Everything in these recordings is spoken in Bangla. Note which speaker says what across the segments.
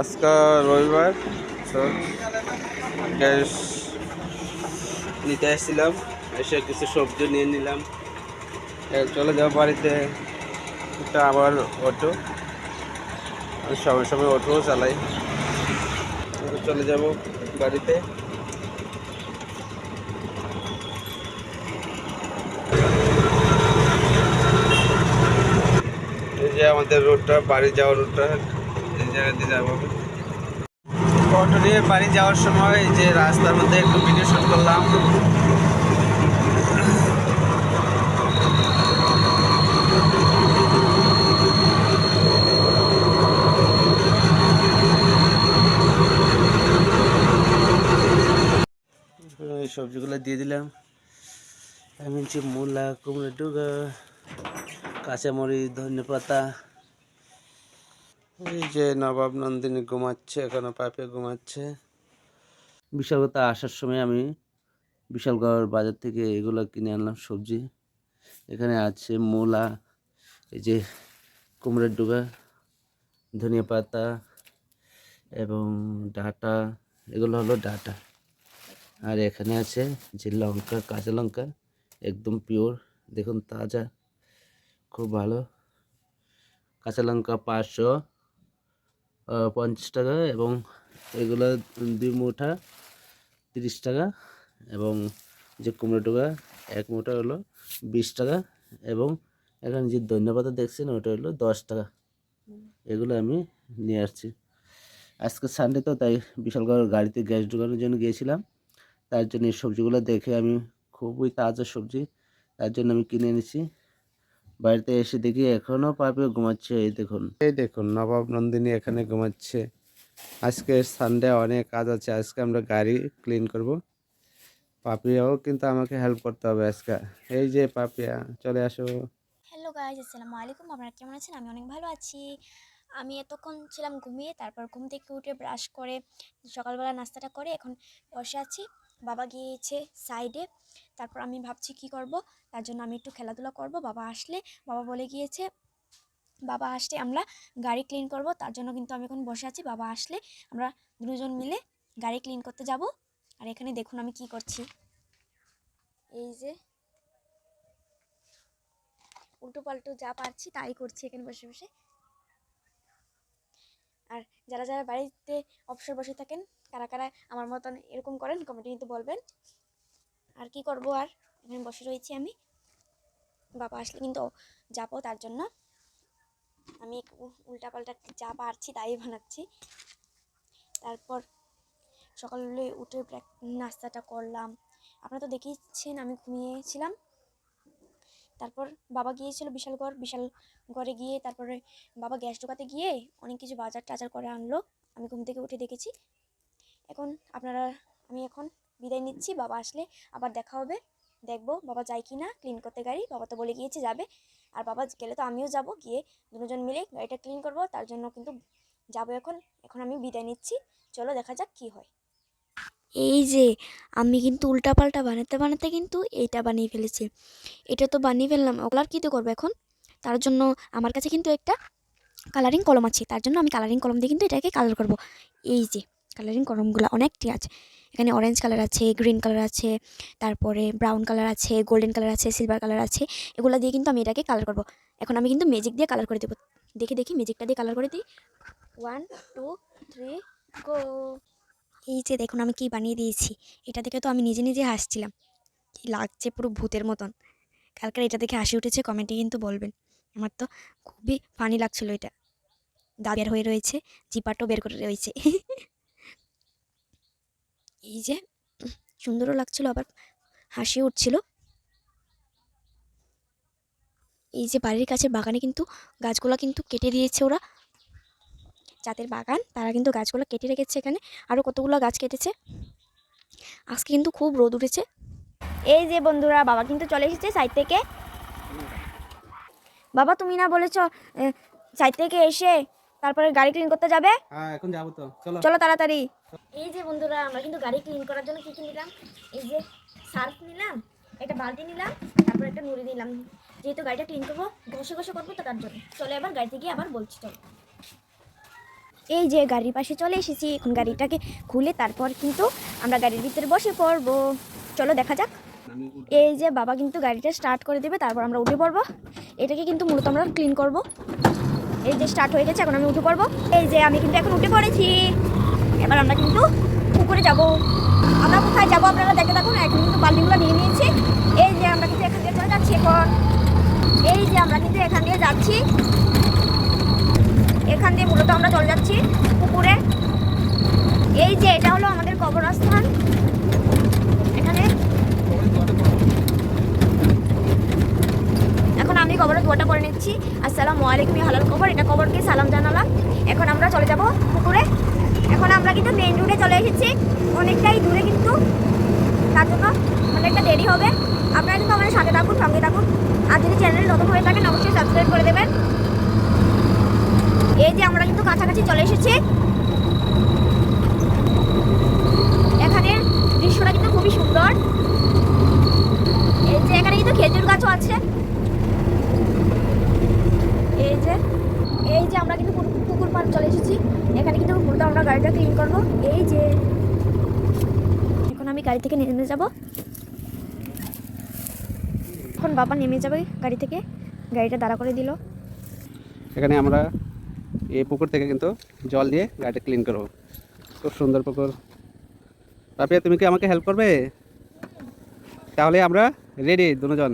Speaker 1: আজকে রবিবার, তো গ্যাস নিতে আসছিলাম, এসে কিছু সবজি নিয়ে নিলাম। চলে যাব বাড়িতে, একটা আবার অটো সময় সময় অটোও চালাই। চলে যাব বাড়িতে এই যে আমাদের রোডটা, বাড়ি যাওয়ার রোডটা, এই জায়গা দিয়ে যাব অটো নিয়ে বাড়ি যাওয়ার সময় যে রাস্তার মধ্যে একটু ভিডিও শুট করলাম সবজিগুলো দিয়ে দিলাম। আমি হচ্ছে মূলা, কুমড়ো, ডুগা, কাঁচামরিচ ধনে পাতা এই যে নবাব নন্দিনী ঘুমাচ্ছে, এখনও পাপে ঘুমাচ্ছে। বিশালগতা আসার সময় আমি বিশালগড় বাজার থেকে এগুলো কিনে আনলাম, সবজি। এখানে আছে মূলা, এই যে কুমড়োর ডুগা, ধনিয়া পাতা এবং ডাটা, এগুলো হলো ডাটা। আর এখানে আছে যে লঙ্কা, কাঁচা লঙ্কা, একদম পিওর, দেখুন তাজা, খুব ভালো। কাঁচা লঙ্কা পাঁচশো পঞ্চাশ টাকা এবং এগুলো দুই মুঠা তিরিশ টাকা এবং যে কুমড়ো টোকা এক মুঠা হলো বিশ টাকা এবং এখানে যে ধন্যবাদ দেখছেন ওটা হলো দশ টাকা। এগুলো আমি নিয়ে আসছি। আজকে সানডে তো তাই বিশালগড় গাড়িতে গ্যাস ঢোকানোর জন্য গিয়েছিলাম। তার জন্য এই সবজিগুলো দেখে আমি খুবই তাজা সবজি, তার জন্য আমি কিনে এনেছি। বাড়িতে এসে দেখি এখনও পাপে ঘুমাচ্ছে এই দেখুন। এই দেখুন নবাব নন্দিনী এখানে ঘুমাচ্ছে। আজকে সানডে অনেক কাজ আছে আজকে আমরা গাড়ি ক্লিন করব। পাপিয়াও কিন্তু আমাকে হেল্প করতে হবে আজকে। এই যে পাপিয়া চলে আসো।
Speaker 2: হ্যালো গাইজ আসসালামু আলাইকুম আপনারা কেমন আছেন? আমি অনেক ভালো আছি। আমি এতক্ষণ ছিলাম ঘুমিয়ে তারপর ঘুম থেকে উঠে ব্রাশ করে সকালবেলা নাস্তাটা করে এখন বসে আছি। বাবা গিয়েছে সাইডে তারপর আমি ভাবছি কি করব? তার জন্য আমি একটু খেলাধুলা করব। বাবা আসলে, বাবা বলে গিয়েছে, বাবা আসলে আমরা গাড়ি ক্লিন করব। তার জন্য কিন্তু আমি এখন বসে আছি। বাবা আসলে আমরা দুজন মিলে গাড়ি ক্লিন করতে যাব। আর এখানে দেখুন আমি কি করছি। এই যে উল্টো পাল্টো যা পারছি তাই করছি এখানে বসে বসে। আর যারা যারা বাড়িতে অবসর বসে থাকেন, কারা কারা আমার মতন এরকম করেন কমেন্টে কিন্তু বলবেন। আর কি করব আর? এখানে বসে রয়েছি আমি। বাবা আসলে কিন্তু যাব তার জন্য। আমি উল্টা পাল্টা যা পারছি তাই বানাচ্ছি। তারপর সকালে উঠে নাস্তাটা করলাম। আপনারা তো দেখেইছেন আমি ঘুমিয়েছিলাম। তারপর বাবা গিয়েছিল বিশালগড়, বিশালগড়ে গিয়ে তারপরে বাবা গ্যাস ঢোকাতে গিয়ে অনেক কিছু বাজার টাজার করে আনলো। আমি ঘুম থেকে উঠে দেখেছি। এখন আপনারা, আমি এখন বিদায় নিচ্ছি। বাবা আসলে আবার দেখা হবে। দেখব বাবা যায় কি না ক্লিন করতে গাড়ি। বাবা তো বলে গিয়েছে যাবে। আর বাবা গেলে তো আমিও যাব। গিয়ে দুজন মিলে গাড়িটা ক্লিন করব। তার জন্য কিন্তু যাব এখন। এখন আমি বিদায় নিচ্ছি। চলো দেখা যাক কি হয়। এই যে, আমি কিন্তু উল্টাপাল্টা বানাতে বানাতে কিন্তু এইটা বানিয়ে ফেলেছি। এটা তো বানিয়ে ফেললাম কালার কী তো করব এখন? তার জন্য আমার কাছে কিন্তু একটা কালারিং কলম আছে, তার জন্য আমি কালারিং কলম দিয়ে কিন্তু এটাকে কালার করব। এই যে কালারিং কলমগুলো অনেকটি আছে। এখানে অরেঞ্জ কালার আছে গ্রিন কালার আছে, তারপরে ব্রাউন কালার আছে গোল্ডেন কালার আছে সিলভার কালার আছে, এগুলো দিয়ে কিন্তু আমি এটাকে কালার করব। এখন আমি কিন্তু ম্যাজিক দিয়ে কালার করে দেবো। দেখি দেখি ম্যাজিকটা দিয়ে কালার করে দিই। ওয়ান টু থ্রি গো এই যে দেখুন আমি কি বানিয়ে দিয়েছি। এটা দেখে তো আমি নিজে নিজে হাসছিলাম। কি লাগছে পুরো ভূতের মতন। কালকের এটা দেখে হাসি উঠেছে, কমেন্টে কিন্তু বলবেন। আমার তো খুবই ফানি লাগছিল এটা। দাঁত বের হয়ে রয়েছে জিপাটাও বের করে রয়েছে। এই যে, সুন্দরও লাগছিল আবার হাসি উঠছিল। এই যে বাড়ির কাছে বাগানে কিন্তু গাছগুলো কিন্তু কেটে দিয়েছে ওরা। যাদের বাগান তারা কিন্তু গাছগুলো কেটে রেখেছে এখানে। আরও কতগুলো গাছ কেটেছে? আজকে কিন্তু খুব রোদ উঠেছে। এই যে বন্ধুরা বাবা কিন্তু চলে এসেছে সাইড থেকে। বাবা তুমি না বলেছ সাইড থেকে এসে তারপরে গাড়ি ক্লিন করতে যাবে?
Speaker 1: হ্যাঁ এখন যাব তো। চলো।
Speaker 2: চলো তাড়াতাড়ি। এই যে বন্ধুরা আমরা কিন্তু গাড়ি ক্লিন করার জন্য কি কি নিলাম? এই যে সার্ফ নিলাম একটা বালতি নিলাম তারপর একটা নুড়ি নিলাম। যেহেতু গাড়িটা ক্লিন করব ঘষে ঘষে করব তো তার জন্য। চলো এবার গাড়িতে গিয়ে আবার বলছি চলো। এই যে গাড়ির পাশে চলে এসেছি, এখন গাড়িটাকে খুলে তারপর কিন্তু আমরা গাড়ির ভিতরে বসে পড়ব। চলো দেখা যাক। এই যে বাবা কিন্তু গাড়িটা স্টার্ট করে দেবে, তারপর আমরা উঠে পড়ব। এটাকে কিন্তু মূলত আমরা ক্লিন করব। এই যে স্টার্ট হয়ে গেছে, এখন আমি উঠে পড়ব। এই যে আমি কিন্তু এখন উঠে পড়েছি। এবার আমরা কিন্তু পুকুরে যাব। আমরা কোথায় যাব আপনারা দেখে থাকুন, এখন কিন্তু বাল্টিগুলো নিয়ে নিয়েছি। এই যে আমরা কিন্তু এখান দিয়ে চলে যাচ্ছি এখন। এই যে আমরা কিন্তু এখান দিয়ে যাচ্ছি। এখান দিয়ে মূলত আমরা চলে যাচ্ছি পুকুরে। এই যে, এটা হলো আমাদের কবরস্থান। এখানে। এখন আমি কবরের দোয়াটা করে নিচ্ছি। আসসালামু আলাইকুম হালাল কবর। এটা কবরকে সালাম জানালাম। এখন আমরা চলে যাব পুকুরে। এখন আমরা কিন্তু মেইন রোডে চলে এসেছি। অনেকটাই দূরে কিন্তু। তার জন্য অনেকটা দেরি হবে। আপনারা কিন্তু আমাদের সাথে থাকুন, সঙ্গে থাকুন। আর যদি চ্যানেল নতুন হয়ে থাকেন, অবশ্যই সাবস্ক্রাইব করে দেবেন। এই যে আমরা কিন্তু কাছাকাছি চলে এসেছি। এখানে দৃশ্যটা কিন্তু খুবই সুন্দর। এই যে এখানে কিন্তু খেজুর গাছও আছে। এই যে এই যে আমরা কিন্তু পুকুর- পাড় চলে এসেছি। এখানে কিন্তু মূলত আমরা গাড়িটা ক্লিন করব। এই যে, এখন আমি গাড়ি থেকে নেমে যাব। এখন বাবা নেমে যাবে গাড়ি থেকে। গাড়িটা দাঁড়া করে দিল।
Speaker 3: এখানে আমরা এই পুকুর থেকে কিন্তু জল দিয়ে গাড়িটা ক্লিন করব। খুব সুন্দর পুকুর। পাপিয়া তুমি কি আমাকে হেল্প করবে? তাহলে আমরা রেডি দুজন।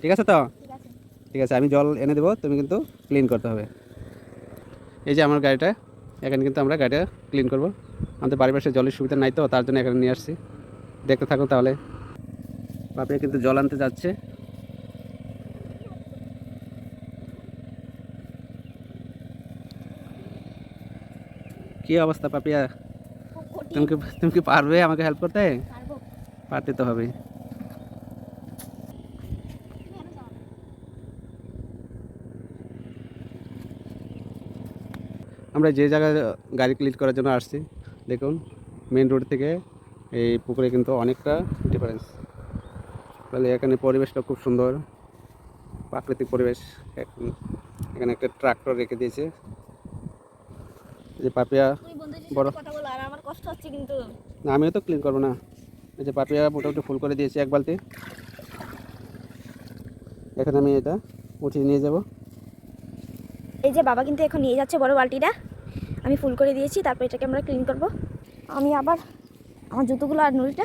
Speaker 3: ঠিক আছে তো?
Speaker 2: ঠিক আছে।
Speaker 3: আমি জল এনে দেবো তুমি কিন্তু ক্লিন করতে হবে। এই যে আমার গাড়িটা এখানে কিন্তু আমরা গাড়িটা ক্লিন করব। আমাদের বাড়ির পাশে জলের সুবিধা নাই তো তার জন্য এখানে নিয়ে আসছি। দেখতে থাকো তাহলে। পাপিয়া কিন্তু জল আনতে যাচ্ছে। কি অবস্থা পাপিয়া? তুমি কি তুমি কি পারবে আমাকে হেল্প করতে? পারতে তো হবে আমরা যে জায়গায় গাড়ি ক্লিন করার জন্য আসছি দেখুন মেন রোড থেকে এই পুকুরে কিন্তু অনেকটা ডিফারেন্স তাহলে এখানে পরিবেশটা খুব সুন্দর। প্রাকৃতিক পরিবেশ এখানে একটা ট্রাক্টর রেখে দিয়েছে। যে পাপিয়া বড়-
Speaker 2: আমার কষ্ট হচ্ছে কিন্তু।
Speaker 3: না আমিও তো ক্লিন করব না। এই যে পাপিয়া মোটামুটি ফুল করে দিয়েছি এক বালতি। এখন আমি এটা উঠিয়ে নিয়ে যাব।
Speaker 2: এই যে বাবা কিন্তু এখন নিয়ে যাচ্ছে বড় বালতিটা। আমি ফুল করে দিয়েছি তারপর এটাকে আমরা ক্লিন করব। আমি আবার আমার জুতোগুলো আর নুড়িটা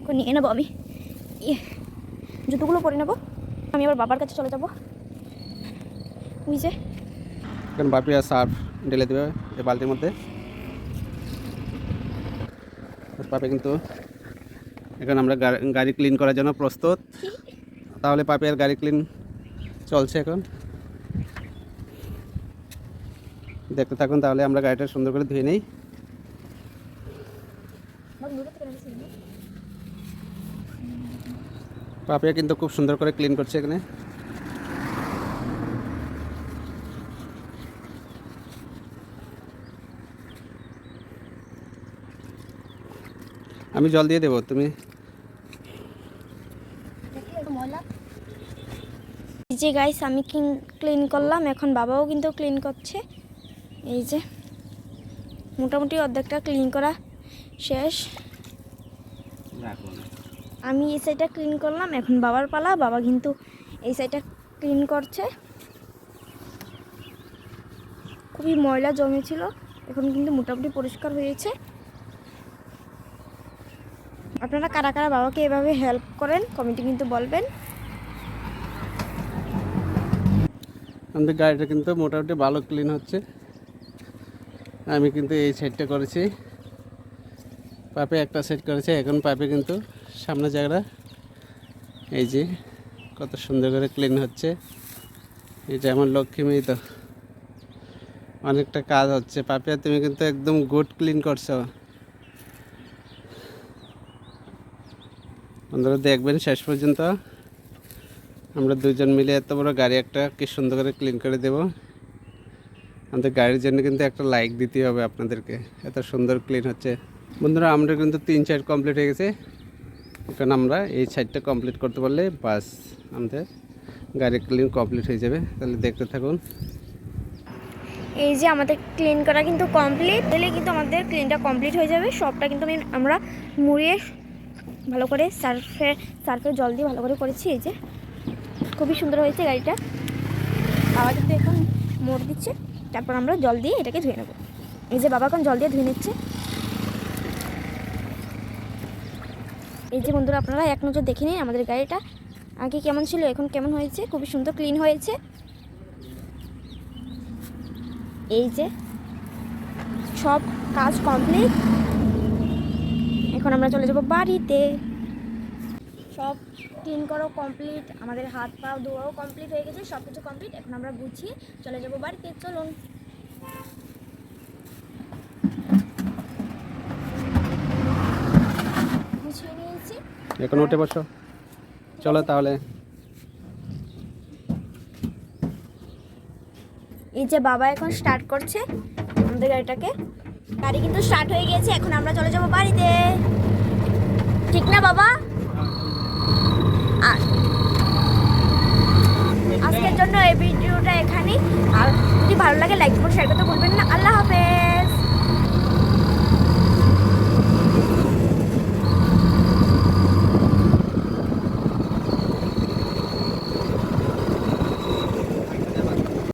Speaker 2: এখন নিয়ে নেব আমি। ইয়ে জুতোগুলো পরে নেব। আমি আবার বাবার কাছে চলে যাব। ওই যে।
Speaker 3: এখন পাপিয়া সার্ফ ঢেলে দেবে এই বালতির মধ্যে। পাপে কিন্তু এখন আমরা গাড়ি ক্লিন করার জন্য প্রস্তুত। তাহলে পাপিয়ার গাড়ি ক্লিন চলছে এখন। দেখতে থাকুন তাহলে আমরা গাড়িটা সুন্দর করে ধুয়ে নেই। পাপিয়া কিন্তু খুব সুন্দর করে ক্লিন করছে এখানে। আমি জল দিয়ে দেবো তুমি?
Speaker 2: এই যে গাইস আমি ক্লিন করলাম এখন বাবাও কিন্তু ক্লিন করছে। এই যে মোটামুটি অর্ধেকটা ক্লিন করা শেষ। আমি এই সাইডটা ক্লিন করলাম এখন বাবার পালা বাবা কিন্তু এই সাইডটা ক্লিন করছে। খুবই ময়লা জমেছিল এখন কিন্তু মোটামুটি পরিষ্কার হয়েছে। আপনারা কারা কারা বাবাকে এভাবে হেল্প করেন কমেন্টে কিন্তু বলবেন।
Speaker 3: আমাদের গাড়িটা কিন্তু মোটামুটি ভালো ক্লিন হচ্ছে। আমি কিন্তু এই সাইডটা করেছি। পাপে একটা সাইড করেছে, এখন পাপে কিন্তু সামনে জায়গাটা এই যে কত সুন্দর করে ক্লিন হচ্ছে। এটা আমার লক্ষ্মী মেয়ে তো অনেকটা কাজ হচ্ছে। পাপিয়া তুমি কিন্তু একদম গুড ক্লিন করছ। বন্ধুরা, দেখবেন শেষ পর্যন্ত আমরা দুজন মিলে এত বড় গাড়ি একটা কি সুন্দর করে ক্লিন করে দেব। আমাদের গাড়ির জন্য কিন্তু একটা লাইক দিতে হবে আপনাদেরকে। এত সুন্দর ক্লিন হচ্ছে। বন্ধুরা, আমরা কিন্তু তিন সাইড কমপ্লিট হয়ে গেছে। এখন আমরা এই সাইডটা কমপ্লিট করতে পারলে বাস আমাদের গাড়ি ক্লিন কমপ্লিট হয়ে যাবে। তাহলে দেখতে থাকুন।
Speaker 2: এই যে আমাদের ক্লিন করা কিন্তু কমপ্লিট তাহলে কিন্তু আমাদের ক্লিনটা কমপ্লিট হয়ে যাবে। সবটা কিন্তু আমরা মুড়িয়ে ভালো করে সার্ফে সার্ফে জল দিয়ে ভালো করে করেছি, এই যে। খুবই সুন্দর হয়েছে গাড়িটা। বাবা কিন্তু এখন মোড় দিচ্ছে, তারপর আমরা জল দিয়ে এটাকে ধুয়ে নেব। এই যে বাবা এখন জল দিয়ে ধুয়ে নিচ্ছে। এই যে বন্ধুরা, আপনারা এক নজর দেখে নিন আমাদের গাড়িটা। আগে কেমন ছিল, এখন কেমন হয়েছে? খুবই সুন্দর, ক্লিন হয়েছে। এই যে সব কাজ কমপ্লিট। এখন আমরা চলে যাব বাড়িতে। সব ক্লিন করাও কমপ্লিট আমাদের হাত পা ধোয়াও কমপ্লিট হয়ে গেছে সব কিছু কমপ্লিট এখন আমরা গুছিয়ে চলে যাব বাড়িতে চলুন। গুছিয়ে নিয়েছি।
Speaker 3: এখন উঠে বসো। চলো তাহলে।
Speaker 2: এই যে বাবা এখন স্টার্ট করছে আমাদের গাড়িটাকে। গাড়ি কিন্তু স্টার্ট হয়ে গেছে এখন আমরা চলে যাব বাড়িতে। ঠিক না বাবা? আজকের জন্য এই ভিডিওটা এখানেই। আর যদি ভালো লাগে লাইক করে শেয়ার করতে ভুলবেন না। আল্লাহ হাফেজ।